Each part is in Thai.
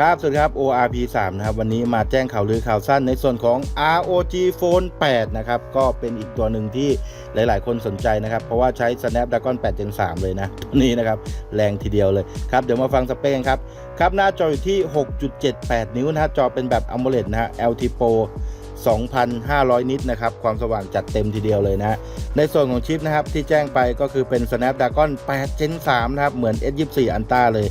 ครับสวัสดีครับ ORP 3นะครับวันนี้มาแจ้งข่าวลือข่าวสั้นในส่วนของ ROG Phone 8 นะครับ ก็เป็นอีกตัวหนึ่งที่หลาย ๆ คนสนใจนะครับ เพราะว่าใช้ Snapdragon 8 Gen 3 เลยนะ ตัวนี้นะครับ แรงทีเดียวเลยครับ เดี๋ยวมาฟังสเปคกันครับ ครับหน้าจออยู่ที่ 6.78 นิ้วนะจอเป็นแบบ AMOLED นะฮะ LT Pro 2,500 นิตนะครับ ความสว่างจัดเต็มทีเดียวเลยนะ ในส่วนของชิปนะครับที่แจ้งไปก็คือเป็น Snapdragon 8 Gen 3 นะครับ เหมือน S24 Ultra เลย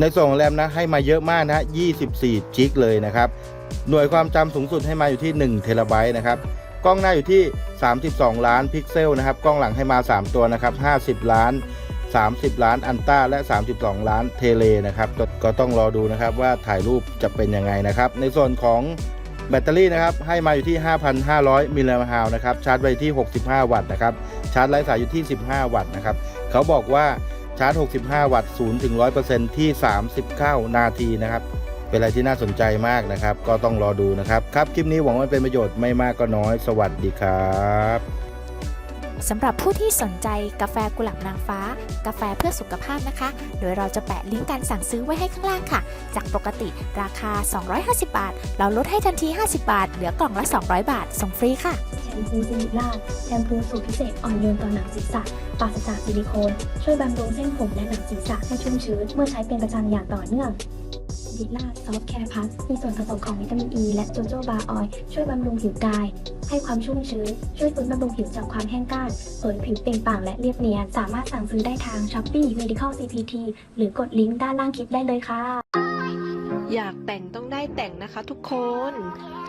ในส่วนของแรมนะให้มาเยอะมากนะ24 จิกเลยนะครับ หน่วยความจำสูงสุดให้มาอยู่ที่1เทราไบต์นะครับ กล้องหน้าอยู่ที่ 32 ล้านพิกเซลนะครับ กล้องหลังให้มา 3 ตัวนะครับ 50 ล้าน 30 ล้านอันต้าและ 32 ล้านเทเลนะครับกก็ต้องรอดูนะครับว่าถ่ายรูปจะเป็นยังไงนะครับ ในส่วนของแบตเตอรี่นะครับให้มาอยู่ที่ 5,500 มิลลิแอมป์ฮาวนะครับ ชาร์จไว้ที่ 65 วัตต์นะครับ ชาร์จไร้สายอยู่ที่ 15 วัตต์นะครับ เขาบอกว่า ชาร์จ 65 วัตต์0ถึง 100%ที่ 39 นาทีนะครับ เป็นอะไรที่น่าสนใจมากนะครับ ก็ต้องรอดูนะครับ ครับ คลิปนี้หวังว่าเป็นประโยชน์ไม่มากก็น้อย สวัสดีครับสำหรับผู้ที่สนใจกาแฟกุหลาบนางฟ้า กาแฟเพื่อสุขภาพนะคะ โดยเราจะแปะลิงก์การสั่งซื้อไว้ให้ข้างล่างค่ะ จากปกติราคา 250 บาท เราลดให้ทันที 50 บาท เหลือกล่องละ 200 บาท ส่งฟรีค่ะ แชมพูซิลิล่าแชมพูสูตรพิเศษอ่อนโยนต่อหนังศีรษะปราศจากซิลิโคน ช่วยบำรุงเส้นผมและหนังศีรษะให้ชุ่มชื้นเมื่อใช้เป็นประจำอย่างต่อเนื่องซิล่าซอฟแคร์พัสมีส่วนผสมของวิตามินอ e ีและโจโจบาออยล์ช่วยบำรุงผิวกาย ให้ความชุ่มชื้น ช่วยฟื้นบำรุงผิวจากความแห้งกร้านเผยผิวเปล่งปลั่งและเรียบเนียน สามารถสั่งซื้อได้ทาง Shopee Medical CPT หรือกดลิงก์ด้านล่างคลิปได้เลยค่ะ อยากแต่งต้องได้แต่งนะคะทุกคน